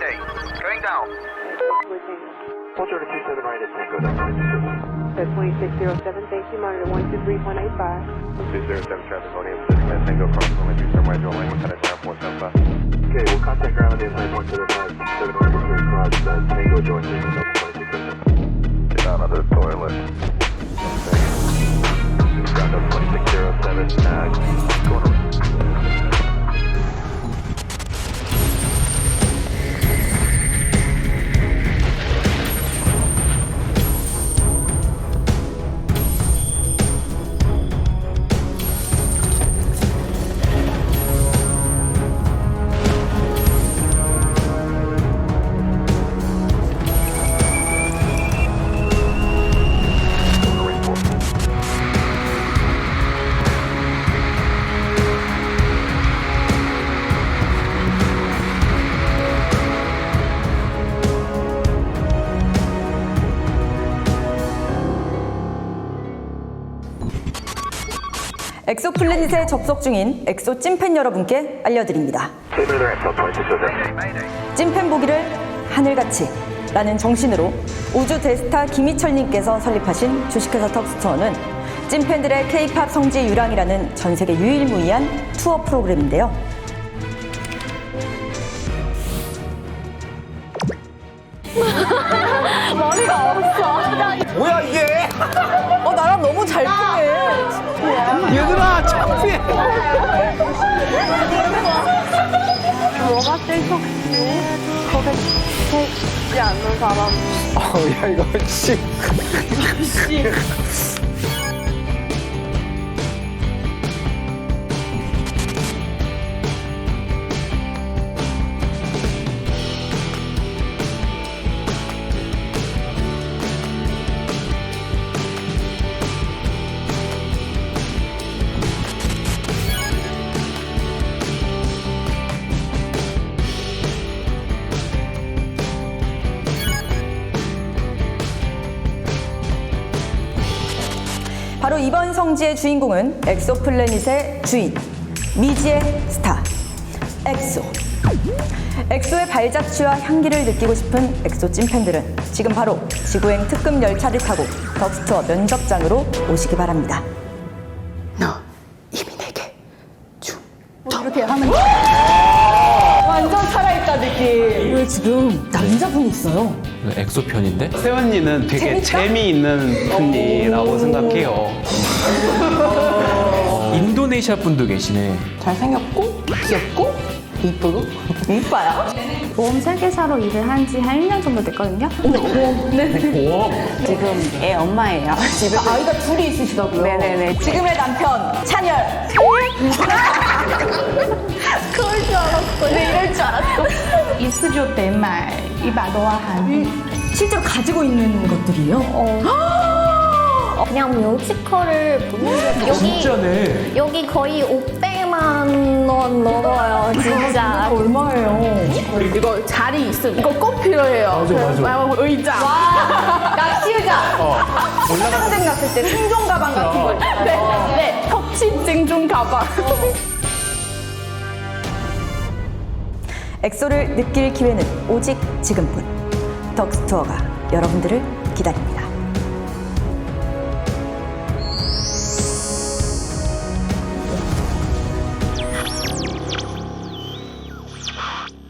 Mayday. Going down. Culture go down. 2607, thank you, monitor one two three one eight five. Two zero seven, traffic on the Tango, cross elementary, Okay, we'll contact ground on the 7 uh, Tango, join 2607. Get out of the toilet. Ground up 2607, uh, going 엑소플래닛에 접속 중인 엑소 찐팬 여러분께 알려드립니다. Taylor there, Excel 2607. Mayday, Mayday. 찐팬 보기를 하늘같이 라는 정신으로 우주 대스타 김희철님께서 설립하신 주식회사 턱스토어는 찐팬들의 K-팝 성지 유랑이라는 전 세계 유일무이한 투어 프로그램인데요. 좋지? 고백하지 않는 사람. 어 야 이거 씨. 바로 이번 성지의 주인공은 엑소플래닛의 주인 미지의 스타 엑소. 엑소의 발자취와 향기를 느끼고 싶은 엑소 찐팬들은 지금 바로 지구행 특급 열차를 타고 덕스토어 면접장으로 오시기 바랍니다. 왜 지금 남자분 있어요? 엑소 편인데? 세연이는 되게 재미있는 분이라고 생각해요. 인도네시아 분도 계시네. 잘생겼고 귀엽고 이쁘고 이뻐요. 보험 설계사로 일을 한 지 한 1년 정도 됐거든요. 지금 애 엄마예요. 집에 아, 아이가 둘이 있으시다고요? 네네네. 지금의 남편 찬열. 그럴 줄 알았어. 네, 이럴 줄 알았어. 이바도와 한. 실제로 가지고 있는 것들이요? 그냥 뮤지컬을 보는데 여기 진짜네. 여기 거의 500만 원 넘어요 진짜 얼마예요? 이거 자리 있음. 이거 꼭 필요해요. 맞아, 맞아. 의자. 낚시의자. 상생 갔을 때 생존 가방 같은 거. 네, 네. 턱치 찡중 가방. 엑소를 느낄 기회는 오직 지금뿐. 덕스투어가 여러분들을 기다립니다.